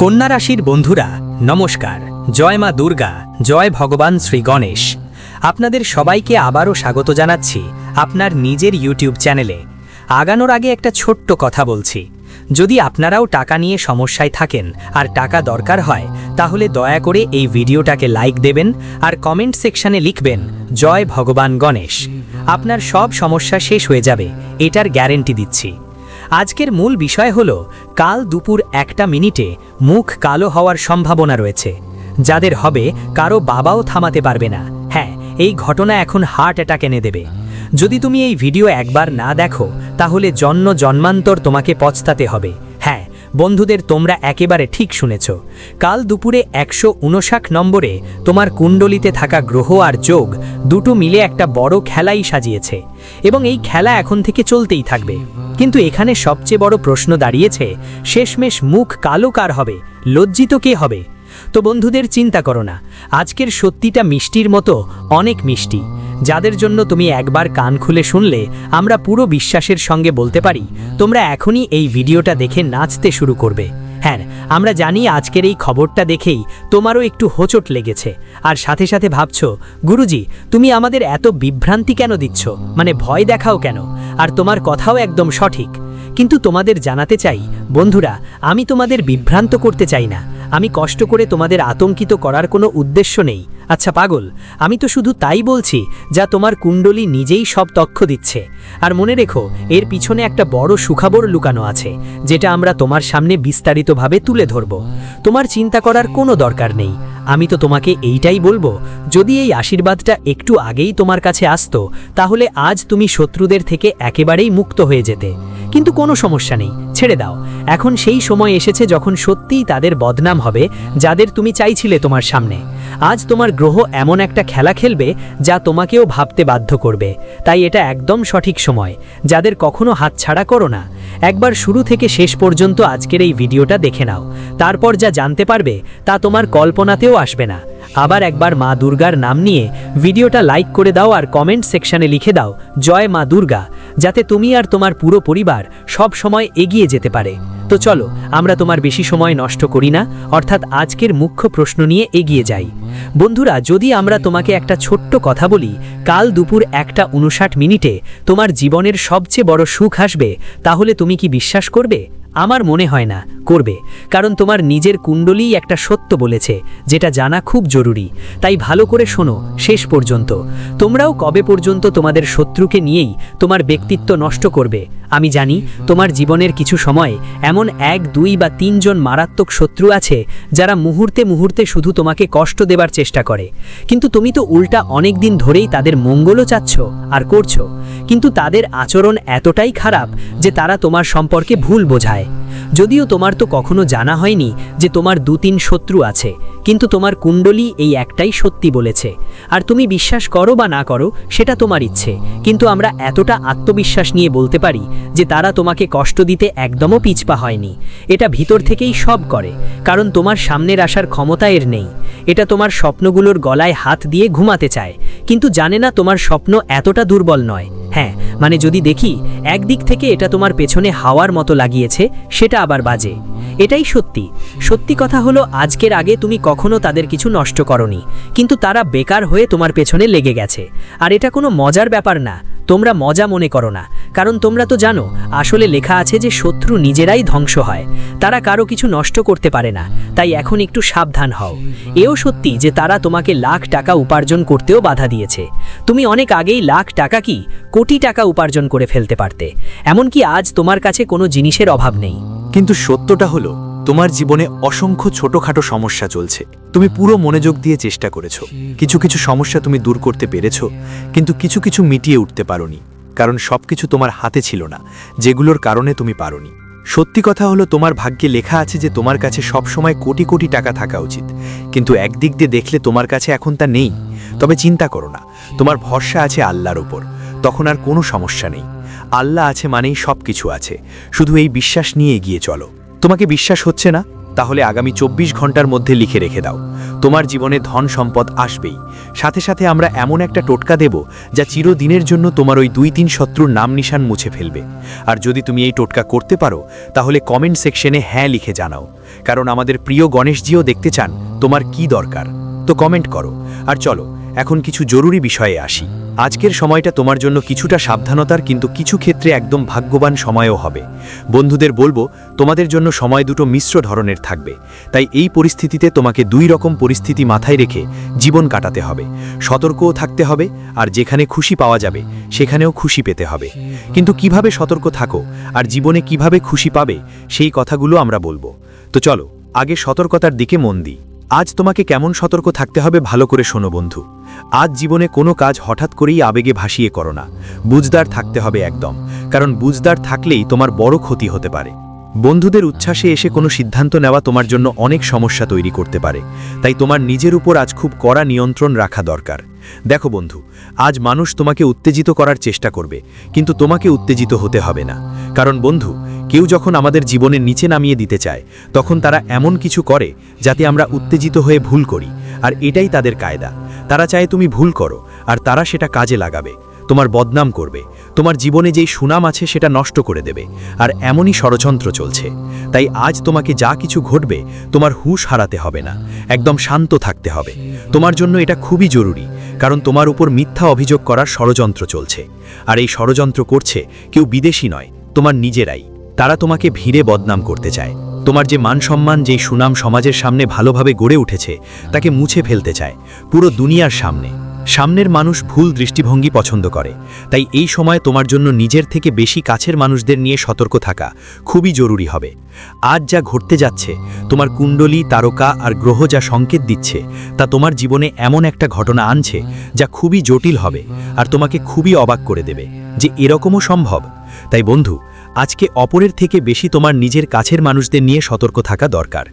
কন্যা রাশির বন্ধুরা, নমস্কার। জয় মা দুর্গা, জয় ভগবান শ্রী গণেশ। আপনাদের সবাইকে আবারও স্বাগত জানাচ্ছি আপনার নিজের ইউটিউব চ্যানেলে। আগানোর আগে একটা ছোট্ট কথা বলছি। যদি আপনারাও টাকা নিয়ে সমস্যায় থাকেন আর টাকা দরকার হয়, তাহলে দয়া করে এই ভিডিওটাকে লাইক দেবেন আর কমেন্ট সেকশানে লিখবেন, জয় ভগবান গণেশ। আপনার সব সমস্যা শেষ হয়ে যাবে, এটার গ্যারেন্টি দিচ্ছি। আজকের মূল বিষয় হল, কাল দুপুর একটা মিনিটে মুখ কালো হওয়ার সম্ভাবনা রয়েছে। যাদের হবে, কারও বাবাও থামাতে পারবে না। হ্যাঁ এই ঘটনা এখন হার্ট অ্যাটাক এনে দেবে। যদি তুমি এই ভিডিও একবার না দেখো, তাহলে জন্ম জন্মান্তর তোমাকে পছতাতে হবে। বন্ধুদের তোমরা একেবারে ঠিক শুনেছ। কাল দুপুরে একশো উনষাট নম্বরে তোমার কুণ্ডলিতে থাকা গ্রহ আর যোগ দুটো মিলে একটা বড় খেলাই সাজিয়েছে এবং এই খেলা এখন থেকে চলতেই থাকবে। কিন্তু এখানে সবচেয়ে বড় প্রশ্ন দাঁড়িয়েছে, শেষমেশ মুখ কালো কার হবে? লজ্জিত কে হবে? তো বন্ধুদের চিন্তা করো না। আজকের সত্যিটা মিষ্টির মতো অনেক মিষ্টি। যাদের জন্য তুমি একবার কান খুলে শুনলে, আমরা পুরো বিশ্বাসের সঙ্গে বলতে পারি, তোমরা এখনই এই ভিডিওটা দেখে নাচতে শুরু করবে। হ্যাঁ আমরা জানি আজকের এই খবরটা দেখেই তোমারও একটু হোচট লেগেছে। আর সাথে সাথে ভাবছ, গুরুজি, তুমি আমাদের এত বিভ্রান্তি কেন দিচ্ছ? মানে ভয় দেখাও কেন? আর তোমার কথাও একদম সঠিক। কিন্তু তোমাদের জানাতে চাই, বন্ধুরা, আমি তোমাদের বিভ্রান্ত করতে চাই না। আমি কষ্ট করে তোমাদের আতঙ্কিত করার কোনো উদ্দেশ্য নেই। আচ্ছা পাগল, আমি তো শুধু তাই বলছি যা তোমার কুণ্ডলী নিজেই সব তথ্য দিচ্ছে। আর মনে রেখো, এর পিছনে একটা বড় সুখাবর লুকানো আছে, যেটা আমরা তোমার সামনে বিস্তারিতভাবে তুলে ধরব। তোমার চিন্তা করার কোনো দরকার নেই। আমি তো তোমাকে এইটাই বলব, যদি এই আশীর্বাদটা একটু আগেই তোমার কাছে আসতো, তাহলে আজ তুমি শত্রুদের থেকে একেবারেই মুক্ত হয়ে যেতে। কিন্তু কোনো সমস্যা নেই, ছেড়ে দাও। এখন সেই সময় এসেছে যখন সত্যিই তাদের বদনাম হবে, যাদের তুমি চাইছিলে তোমার সামনে। আজ তোমার গ্রহ এমন একটা খেলা খেলবে যা তোমাকেও ভাবতে বাধ্য করবে। তাই এটা একদম সঠিক সময়। যাদের কখনো হাতছাড়া করো না। একবার শুরু থেকে শেষ পর্যন্ত আজকের এই ভিডিওটা দেখে নাও। তারপর যা জানতে পারবে তা তোমার কল্পনাতেও আসবে না। আবার একবার মা দুর্গার নাম নিয়ে ভিডিওটা লাইক করে দাও আর কমেন্ট সেকশনে লিখে দাও, জয় মা দুর্গা। যাতে তুমি আর তোমার পুরো পরিবার সব সময় এগিয়ে যেতে পারে। তো চলো, আমরা তোমার বেশি সময় নষ্ট করি না, অর্থাৎ আজকের মুখ্য প্রশ্ন নিয়ে এগিয়ে যাই। বন্ধুরা, যদি আমরা তোমাকে একটা ছোট্ট কথা বলি, কাল দুপুর একটা উনষাট মিনিটে তোমার জীবনের সবচেয়ে বড় সুখ আসবে, তাহলে তুমি কি বিশ্বাস করবে? আমার মনে হয় না, করবে, কারণ তোমার নিজের কুণ্ডলীই একটা সত্য বলেছে, যেটা জানা খুব জরুরি। তাই ভালো করে শোনো, শেষ পর্যন্ত। তোমরাও কবে পর্যন্ত তোমাদের শত্রুকে নিয়েই তোমার ব্যক্তিত্ব নষ্ট করবে? আমি জানি, তোমার জীবনের কিছু সময় এমন এক, দুই বা তিনজন মারাত্মক শত্রু আছে, যারা মুহূর্তে মুহূর্তে শুধু তোমাকে কষ্ট দেবার চেষ্টা করে। কিন্তু তুমি তো উল্টা অনেক দিন ধরেই তাদের মঙ্গলও চাচ্ছ আর করছ। কিন্তু তাদের আচরণ এতটাই খারাপ যে তারা তোমার সম্পর্কে ভুল বোঝায়। যদিও তোমার তো কখনো জানা হয়নি যে তোমার দু তিন শত্রু আছে, কিন্তু তোমার কুণ্ডলী এই একটাই সত্যি বলেছে। আর তুমি বিশ্বাস করো বা না করো, সেটা তোমার ইচ্ছে। কিন্তু আমরা এতটা আত্মবিশ্বাস নিয়ে বলতে পারি যে তারা তোমাকে কষ্ট দিতে একদমও পিছপা হয়নি। এটা ভিতর থেকেই সব করে, কারণ তোমার সামনের আসার ক্ষমতা এর নেই। এটা তোমার স্বপ্নগুলোর গলায় হাত দিয়ে ঘুমাতে চায়। কিন্তু জানে না তোমার স্বপ্ন এতটা দুর্বল নয়। হ্যাঁ মানে যদি দেখি, একদিক থেকে এটা তোমার পেছনে হাওয়ার মতো লাগিয়েছে, সেটা আবার বাজে। এটাই সত্যি। সত্যি কথা হলো, আজকের আগে তুমি কখনো তাদের কিছু নষ্ট করনি, কিন্তু তারা বেকার হয়ে তোমার পেছনে লেগে গেছে। আর এটা কোনো মজার ব্যাপার না। তোমরা মজা মনে করো না, কারণ তোমরা তো জানো, আসলে লেখা আছে যে শত্রু নিজেরাই ধ্বংস হয়, তারা কারও কিছু নষ্ট করতে পারে না, তাই এখন একটু সাবধান হও। এও সত্যি যে তারা তোমাকে লাখ টাকা উপার্জন করতেও বাধা দিয়েছে। তুমি অনেক আগেই লাখ টাকা কি, কোটি টাকা উপার্জন করে ফেলতে পারতে, এমনকি আজ তোমার কাছে কোনো জিনিসের অভাব নেই। কিন্তু সত্যটা হলো তোমার জীবনে অসংখ্য ছোটখাটো সমস্যা চলছে। তুমি পুরো মনোযোগ দিয়ে চেষ্টা করেছ। কিছু কিছু সমস্যা তুমি দূর করতে পেরেছ, কিন্তু কিছু কিছু মিটিয়ে উঠতে পারোনি, কারণ সবকিছু তোমার হাতে ছিল না, যেগুলোর কারণে তুমি পারোনি। সত্যি কথা হলো, তোমার ভাগ্যে লেখা আছে যে তোমার কাছে সবসময় কোটি কোটি টাকা থাকা উচিত, কিন্তু একদিক দিয়ে দেখলে তোমার কাছে এখন তা নেই। তবে চিন্তা করো না, তোমার ভরসা আছে আল্লাহর ওপর তখন আর কোনো সমস্যা নেই। আল্লাহ আছে মানেই সব কিছু আছে, শুধু এই বিশ্বাস নিয়ে এগিয়ে চলো। তোমাকে বিশ্বাস হচ্ছে না? তাহলে আগামী চব্বিশ ঘণ্টার মধ্যে লিখে রেখে দাও। তোমার জীবনে ধন সম্পদ আসবেই। সাথে সাথে আমরা এমন একটা টোটকা দেব, যা চিরদিনের জন্য তোমার ওই দুই তিন শত্রুর নাম নিশান মুছে ফেলবে। আর যদি তুমি এই টোটকা করতে পারো, তাহলে কমেন্ট সেকশনে হ্যাঁ লিখে জানাও। কারণ আমাদের প্রিয় গণেশজিও দেখতে চান, তোমার কি দরকার? তো কমেন্ট করো। আর চলো এখন কিছু জরুরি বিষয়ে আসি। আজকের সময়টা তোমার জন্য কিছুটা সাবধানতার কিন্তু কিছু ক্ষেত্রে একদম ভাগ্যবান সময়ও হবে। বন্ধুদের বলব, তোমাদের জন্য সময় দুটো মিশ্র ধরনের থাকবে। তাই এই পরিস্থিতিতে তোমাকে দুই রকম পরিস্থিতি মাথায় রেখে জীবন কাটাতে হবে। সতর্কও থাকতে হবে, আর যেখানে খুশি পাওয়া যাবে, সেখানেও খুশি পেতে হবে। কিন্তু কীভাবে সতর্ক থাকো, আর জীবনে কীভাবে খুশি পাবে, সেই কথাগুলো আমরা বলব। তো চলো, আগে সতর্কতার দিকে মন দিই। আজ তোমাকে কেমন সতর্ক থাকতে হবে ভালো করে শোনো বন্ধু। আজ জীবনে কোনো কাজ হঠাৎ করেই আবেগে ভাসিয়ে করো না। বুঝদার থাকতে হবে একদম, কারণ বুঝদার থাকলেই তোমার বড় ক্ষতি হতে পারে। বন্ধুদের উচ্ছ্বাসে এসে কোনো সিদ্ধান্ত নেওয়া তোমার জন্য অনেক সমস্যা তৈরি করতে পারে। তাই তোমার নিজের উপর আজ খুব কড়া নিয়ন্ত্রণ রাখা দরকার। দেখো বন্ধু, আজ মানুষ তোমাকে উত্তেজিত করার চেষ্টা করবে, কিন্তু তোমাকে উত্তেজিত হতে হবে না। কারণ বন্ধু কেউ যখন আমাদের জীবনের নিচে নামিয়ে দিতে চায়, তখন তারা এমন কিছু করে যাতে আমরা উত্তেজিত হয়ে ভুল করি, আর এটাই তাদের কায়দা। তারা চায় তুমি ভুল করো, আর তারা সেটা কাজে লাগাবে, তোমার বদনাম করবে, তোমার জীবনে যেই সুনাম আছে সেটা নষ্ট করে দেবে, আর এমনই ষড়যন্ত্র চলছে। তাই আজ তোমাকে যা কিছু ঘটবে, তোমার হুশ হারাতে হবে না, একদম শান্ত থাকতে হবে। তোমার জন্য এটা খুবই জরুরি, কারণ তোমার উপর মিথ্যা অভিযোগ করার ষড়যন্ত্র চলছে। আর এই ষড়যন্ত্র করছে কেউ বিদেশি নয়, তোমার নিজেরাই। তারা তোমাকে ভিড়ে বদনাম করতে চায়। তোমার যে মান সম্মান যেই সুনাম সমাজের সামনে ভালোভাবে গড়ে উঠেছে, তাকে মুছে ফেলতে চায়, পুরো দুনিয়ার সামনে। সামনের মানুষ ভুল দৃষ্টিভঙ্গি পছন্দ করে। তাই এই সময় তোমার জন্য নিজের থেকে বেশি কাছের মানুষদের নিয়ে সতর্ক থাকা খুবই জরুরি হবে। আজ যা ঘটতে যাচ্ছে, তোমার কুণ্ডলী, তারকা আর গ্রহ যা সংকেত দিচ্ছে, তা তোমার জীবনে এমন একটা ঘটনা আনছে, যা খুবই জটিল হবে আর তোমাকে খুবই অবাক করে দেবে যে এরকমও সম্ভব। তাই বন্ধু আজকে অপরের থেকে বেশি তোমার নিজের কাছের মানুষদের নিয়ে সতর্ক থাকা দরকার।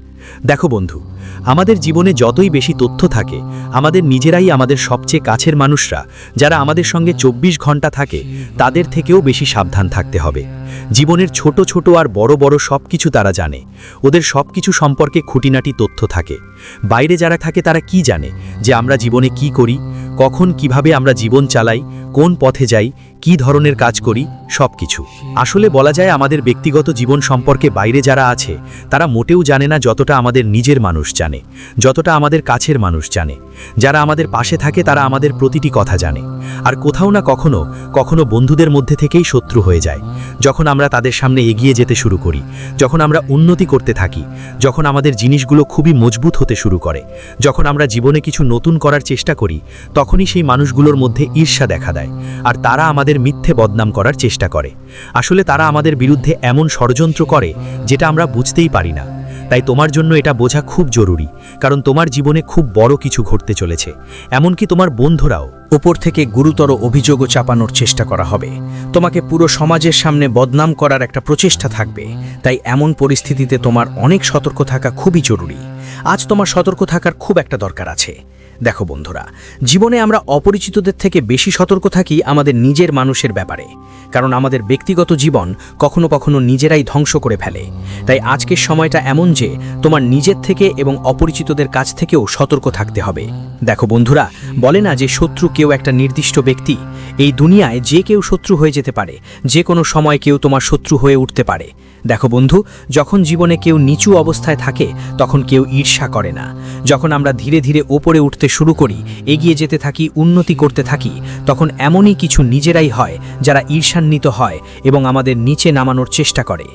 দেখো বন্ধু, আমাদের জীবনে যতই বেশি তথ্য থাকে, আমাদের নিজেরাই আমাদের সবচেয়ে কাছের মানুষরা, যারা আমাদের সঙ্গে ২৪ ঘণ্টা থাকে, তাদের থেকেও বেশি সাবধান থাকতে হবে। জীবনের ছোট ছোট আর বড় বড় সব কিছু তারা জানে। ওদের সব কিছু সম্পর্কে খুঁটিনাটি তথ্য থাকে। বাইরে যারা থাকে তারা কি জানে যে আমরা জীবনে কি করি, কখন কীভাবে আমরা জীবন চালাই, কোন পথে যাই কি ধরনের কাজ করি? সব কিছু আসলে বলা যায় আমাদের ব্যক্তিগত জীবন সম্পর্কে বাইরে যারা আছে, তারা মোটেও জানে না যতটা আমাদের নিজের মানুষ জানে, যতটা আমাদের কাছের মানুষ জানে। যারা আমাদের পাশে থাকে, তারা আমাদের প্রতিটি কথা জানে। আর কোথাও না কখনো কখনো বন্ধুদের মধ্যে থেকেই শত্রু হয়ে যায়। যখন আমরা তাদের সামনে এগিয়ে যেতে শুরু করি, যখন আমরা উন্নতি করতে থাকি, যখন আমাদের জিনিসগুলো খুবই মজবুত হতে শুরু করে, যখন আমরা জীবনে কিছু নতুন করার চেষ্টা করি, তখনই সেই মানুষগুলোর মধ্যে ঈর্ষা দেখা দেয়। আর তারা আমাদের মিথ্যে বদনাম করার চেষ্টা করে। আসলে তারা আমাদের বিরুদ্ধে এমন ষড়যন্ত্র করে, যেটা আমরা বুঝতেই পারি না। তাই তোমার জন্য এটা বোঝা খুব জরুরি, কারণ তোমার জীবনে খুব বড় কিছু ঘটতে চলেছে। এমনকি তোমার বন্ধুরাও। ওপর থেকে গুরুতর অভিযোগও চাপানোর চেষ্টা করা হবে। তোমাকে পুরো সমাজের সামনে বদনাম করার একটা প্রচেষ্টা থাকবে। তাই এমন পরিস্থিতিতে তোমার অনেক সতর্ক থাকা খুবই জরুরি। আজ তোমার সতর্ক থাকার খুব একটা দরকার আছে। দেখো বন্ধুরা, জীবনে আমরা অপরিচিতদের থেকে বেশি সতর্ক থাকি আমাদের নিজের মানুষের ব্যাপারে। কারণ আমাদের ব্যক্তিগত জীবন কখনো কখনো নিজেরাই ধ্বংস করে ফেলে। তাই আজকের সময়টা এমন যে, তোমার নিজের থেকে এবং অপরিচিতদের কাছ থেকেও সতর্ক থাকতে হবে। দেখো বন্ধুরা, বলে না যে শত্রু কেউ একটা নির্দিষ্ট ব্যক্তি। এই দুনিয়ায় যে কেউ শত্রু হয়ে যেতে পারে, যে কোনো সময় কেউ তোমার শত্রু হয়ে উঠতে পারে। দেখো বন্ধু, যখন জীবনে কেউ নিচু অবস্থায় থাকে, তখন কেউ ঈর্ষা করে না। যখন আমরা ধীরে ধীরে ওপরে উঠতে শুরু করি, এগিয়ে যেতে থাকি, উন্নতি করতে থাকি, তখন এমনই কিছু নিজেরাই হয় যারা ঈর্ষান্বিত হয় এবং আমাদের নিচে নামানোর চেষ্টা করে।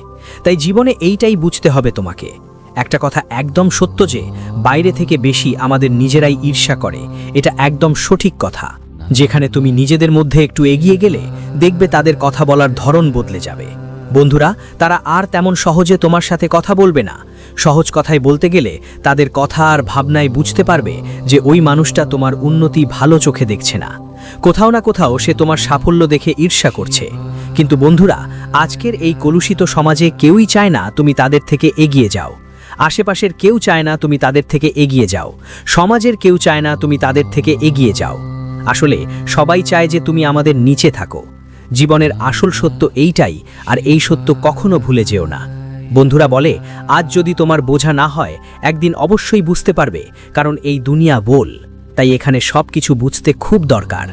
তাই জীবনে এইটাই বুঝতে হবে তোমাকে। একটা কথা একদম সত্য যে, বাইরে থেকে বেশি আমাদের নিজেরাই ঈর্ষা করে, এটা একদম সঠিক কথা। যেখানে তুমি নিজেদের মধ্যে একটু এগিয়ে গেলে, দেখবে তাদের কথা বলার ধরন বদলে যাবে। বন্ধুরা, তারা আর তেমন সহজে তোমার সাথে কথা বলবে না। সহজ কথায় বলতে গেলে তাদের কথা আর ভাবনায় বুঝতে পারবে যে ওই মানুষটা তোমার উন্নতি ভালো চোখে দেখছে না। কোথাও না কোথাও সে তোমার সাফল্য দেখে ঈর্ষা করছে। কিন্তু বন্ধুরা, আজকের এই কলুষিত সমাজে কেউই চায় না তুমি তাদের থেকে এগিয়ে যাও। আশেপাশের কেউ চায় না তুমি তাদের থেকে এগিয়ে যাও। সমাজের কেউ চায় না তুমি তাদের থেকে এগিয়ে যাও। আসলে সবাই চায় যে তুমি আমাদের নিচে থাকো। জীবনের আসল সত্য এইটাই, আর এই সত্য কখনো ভুলে যেও না। বন্ধুরা বলে, আজ যদি তোমার বোঝা না হয়, একদিন অবশ্যই বুঝতে পারবে, কারণ এই দুনিয়া বল। তাই এখানে সব কিছু বুঝতে খুব দরকার।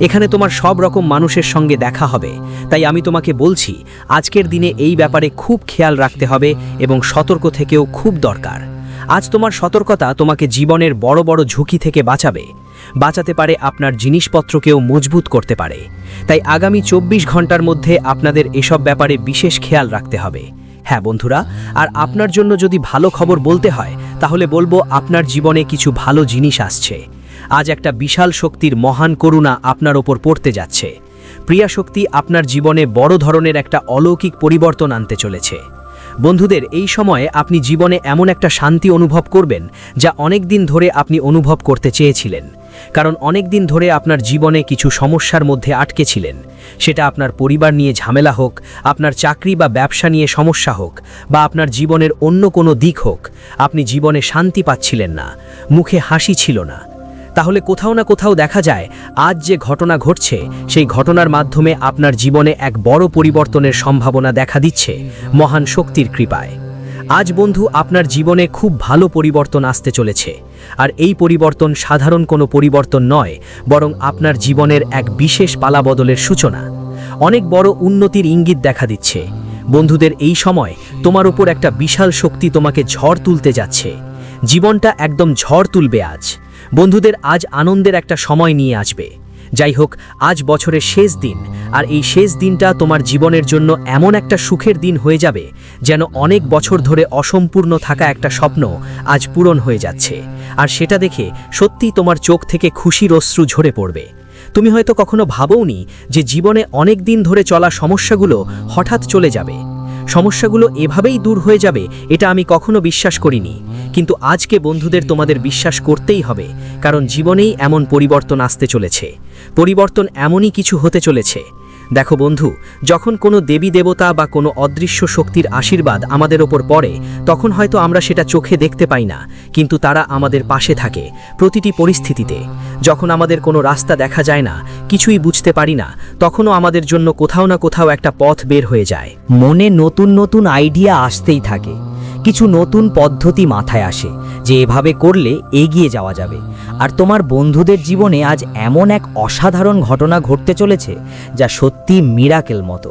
এখানে তোমার সব রকম মানুষের সঙ্গে দেখা হবে। তাই আমি তোমাকে বলছি, আজকের দিনে এই ব্যাপারে খুব খেয়াল রাখতে হবে এবং সতর্ক থেকেও খুব দরকার। আজ তোমার সতর্কতা তোমাকে জীবনের বড় বড় ঝুঁকি থেকে বাঁচাবে। বাঁচাতে পারে আপনার জিনিসপত্রকেও মজবুত করতে পারে। তাই আগামী চব্বিশ ঘণ্টার মধ্যে আপনাদের এসব ব্যাপারে বিশেষ খেয়াল রাখতে হবে। হ্যাঁ বন্ধুরা, আর আপনার জন্য যদি ভালো খবর বলতে হয়, তাহলে বলব আপনার জীবনে কিছু ভালো জিনিস আসছে। আজ একটা বিশাল শক্তির মহান করুণা আপনার ওপর পড়তে যাচ্ছে। প্রিয়া শক্তি আপনার জীবনে বড় ধরনের একটা অলৌকিক পরিবর্তন আনতে চলেছে। বন্ধুদের, এই সময়ে আপনি জীবনে এমন একটা শান্তি অনুভব করবেন যা অনেক দিন ধরে আপনি অনুভব করতে চেয়েছিলেন। কারণ অনেক দিন ধরে আপনার জীবনে কিছু সমস্যার মধ্যে আটকে ছিলেন। সেটা আপনার পরিবার নিয়ে ঝামেলা হোক, আপনার চাকরি বা ব্যবসা নিয়ে সমস্যা হোক, বা আপনার জীবনের অন্য কোনো দিক হোক, আপনি জীবনে শান্তি পাচ্ছিলেন না। মুখে হাসি ছিল না। তাহলে কোথাও না কোথাও দেখা যায়, আজ যে ঘটনা ঘটছে, সেই ঘটনার মাধ্যমে আপনার জীবনে এক বড় পরিবর্তনের সম্ভাবনা দেখা দিচ্ছে, মহান শক্তির কৃপায়। আজ বন্ধু, আপনার জীবনে খুব ভালো পরিবর্তন আসতে চলেছে, আর এই পরিবর্তন সাধারণ কোনো পরিবর্তন নয়, বরং আপনার জীবনের এক বিশেষ পালাবদলের সূচনা। অনেক বড় উন্নতির ইঙ্গিত দেখা দিচ্ছে। বন্ধুদের, এই সময় তোমার উপর একটা বিশাল শক্তি তোমাকে ঝড় তুলতে যাচ্ছে। জীবনটা একদম ঝড় তুলবে আজ। বন্ধুদের আজ আনন্দের একটা সময় নিয়ে আসবে। যাই হোক আজ বছরের শেষ দিন, আর এই শেষ দিনটা তোমার জীবনের জন্য এমন একটা সুখের দিন হয়ে যাবে যেন অনেক বছর ধরে অসম্পূর্ণ থাকা একটা স্বপ্ন আজ পূরণ হয়ে যাচ্ছে। আর সেটা দেখে সত্যিই তোমার চোখ থেকে খুশির অশ্রু ঝরে পড়বে। তুমি হয়তো কখনো ভাবওনি যে জীবনে অনেক দিন ধরে চলা সমস্যাগুলো হঠাৎ চলে যাবে। সমস্যাগুলো এভাবেই দূর হয়ে যাবে, এটা আমি কখনো বিশ্বাস করিনি। কিন্তু আজকে বন্ধুদের তোমাদের বিশ্বাস করতেই হবে, কারণ জীবনেই এমন পরিবর্তন আসতে চলেছে। পরিবর্তন এমনই কিছু হতে চলেছে দেখো বন্ধু, যখন কোনো দেবী দেবতা বা কোনো অদৃশ্য শক্তির আশীর্বাদ আমাদের ওপর পড়ে, তখন হয়তো আমরা সেটা চোখে দেখতে পাই না, কিন্তু তারা আমাদের পাশে থাকে প্রতিটি পরিস্থিতিতে। যখন আমাদের কোনো রাস্তা দেখা যায় না, কিছুই বুঝতে পারি না, তখনও আমাদের জন্য কোথাও না কোথাও একটা পথ বের হয়ে যায়। মনে নতুন নতুন আইডিয়া আসতেই থাকে। কিছু নতুন পদ্ধতি মাথায় আসে, যে এভাবে করলে এগিয়ে যাওয়া যাবে। আর তোমার বন্ধুদের জীবনে আজ এমন এক অসাধারণ ঘটনা ঘটতে চলেছে, যা সত্যি মিরাকেল মতো।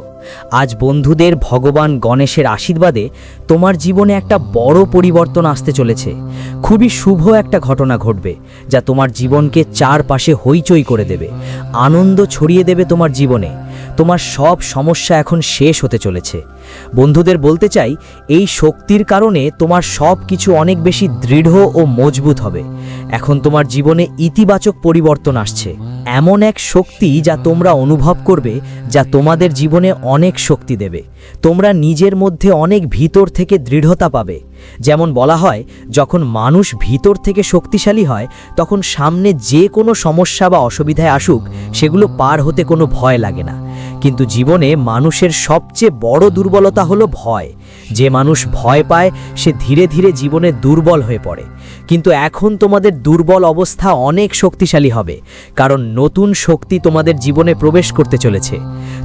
আজ বন্ধুদের ভগবান গণেশের আশীর্বাদে তোমার জীবনে একটা বড় পরিবর্তন আসতে চলেছে। খুবই শুভ একটা ঘটনা ঘটবে, যা তোমার জীবনকে চারপাশে হইচই করে দেবে। আনন্দ ছড়িয়ে দেবে তোমার জীবনে। তোমার সব সমস্যা এখন শেষ হতে চলেছে। বন্ধুদের বলতে চাই, এই শক্তির কারণে তোমার সব কিছু অনেক বেশি দৃঢ় ও মজবুত হবে। এখন তোমার জীবনে ইতিবাচক পরিবর্তন আসছে। এমন এক শক্তি যা তোমরা অনুভব করবে, যা তোমাদের জীবনে অনেক শক্তি দেবে। তোমরা নিজের মধ্যে অনেক ভিতর থেকে দৃঢ়তা পাবে। যেমন বলা হয়, যখন মানুষ ভিতর থেকে শক্তিশালী হয়, তখন সামনে যে কোনো সমস্যা বা অসুবিধায় আসুক, সেগুলো পার হতে কোনো ভয় লাগে না। কিন্তু জীবনে মানুষের সবচেয়ে বড় দুর্বলতা হলো ভয়। যে মানুষ ভয় পায়, সে ধীরে ধীরে জীবনে দুর্বল হয়ে পড়ে। কিন্তু এখন তোমাদের দুর্বল অবস্থা অনেক শক্তিশালী হবে, কারণ নতুন শক্তি তোমাদের জীবনে প্রবেশ করতে চলেছে।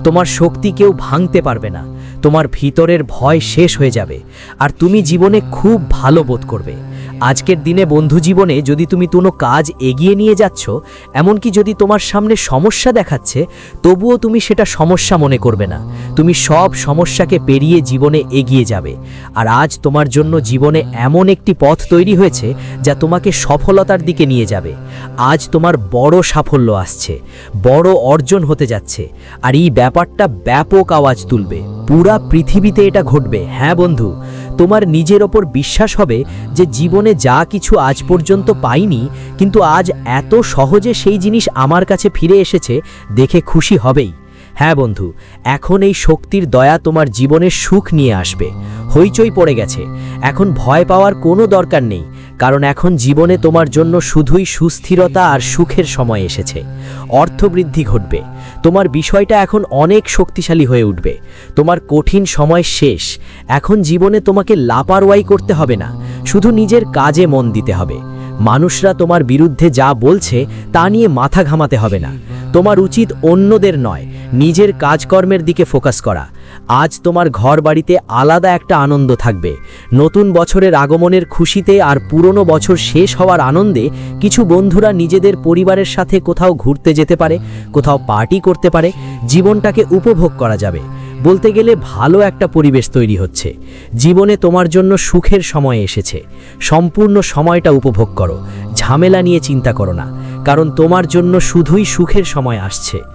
তোমার শক্তি কেউ ভাঙতে পারবে না, তোমার ভিতরের ভয় শেষ হয়ে যাবে, আর তুমি জীবনে খুব ভালো বোধ করবে। আজকের দিনে বন্ধু জীবনে যদি তুমি কোনো কাজ এগিয়ে নিয়ে যাচ্ছ, এমনকি যদি তোমার সামনে সমস্যা দেখাচ্ছে, তবুও তুমি সেটা সমস্যা মনে করবে না। তুমি সব সমস্যাকে পেরিয়ে জীবনে এগিয়ে যাবে। আর আজ তোমার জন্য জীবনে এমন একটি পথ তৈরি হয়েছে, যা তোমাকে সফলতার দিকে নিয়ে যাবে। আজ তোমার বড় সাফল্য আসছে, বড় অর্জন হতে যাচ্ছে, আর এই ব্যাপারটা ব্যাপক আওয়াজ তুলবে। পুরা পৃথিবীতে এটা ঘটবে। হ্যাঁ বন্ধু তোমার নিজের ওপর বিশ্বাস হবে যে জীবনে যা কিছু আজ পর্যন্ত পাইনি, কিন্তু আজ এত সহজে সেই জিনিস আমার কাছে ফিরে এসেছে, দেখে খুশি হবেই। হ্যাঁ বন্ধু, এখন এই শক্তির দয়া তোমার জীবনের সুখ নিয়ে আসবে। হইচই পড়ে গেছে। এখন ভয় পাওয়ার কোনো দরকার নেই। কারণ এখন জীবনে তোমার জন্য শুধুই সুস্থিরতা আর সুখের সময় এসেছে। অর্থবৃদ্ধি ঘটবে। তোমার বিষয়টা এখন অনেক শক্তিশালী হয়ে উঠবে। তোমার কঠিন সময় শেষ। এখন জীবনে তোমাকে লাপারওয়াই করতে হবে না। শুধু নিজের কাজে মন দিতে হবে। মানুষরা তোমার বিরুদ্ধে যা বলছে তা নিয়ে মাথা ঘামাতে হবে না। তোমার উচিত অন্যদের নয়, নিজের কাজকর্মের দিকে ফোকাস করা। আজ তোমার ঘর বাড়িতে আলাদা একটা আনন্দ থাকবে। নতুন বছরের আগমনের খুশিতে আর পুরনো বছর শেষ হওয়ার আনন্দে কিছু বন্ধুরা নিজেদের পরিবারের সাথে কোথাও ঘুরতে যেতে পারে, কোথাও পার্টি করতে পারে, জীবনটাকে উপভোগ করা যাবে। বলতে গেলে ভালো একটা পরিবেশ তৈরি হচ্ছে। জীবনে তোমার জন্য সুখের সময় এসেছে। সম্পূর্ণ সময়টা উপভোগ করো। ঝামেলা নিয়ে চিন্তা করো না। কারণ তোমার জন্য শুধুই সুখের সময় আসছে।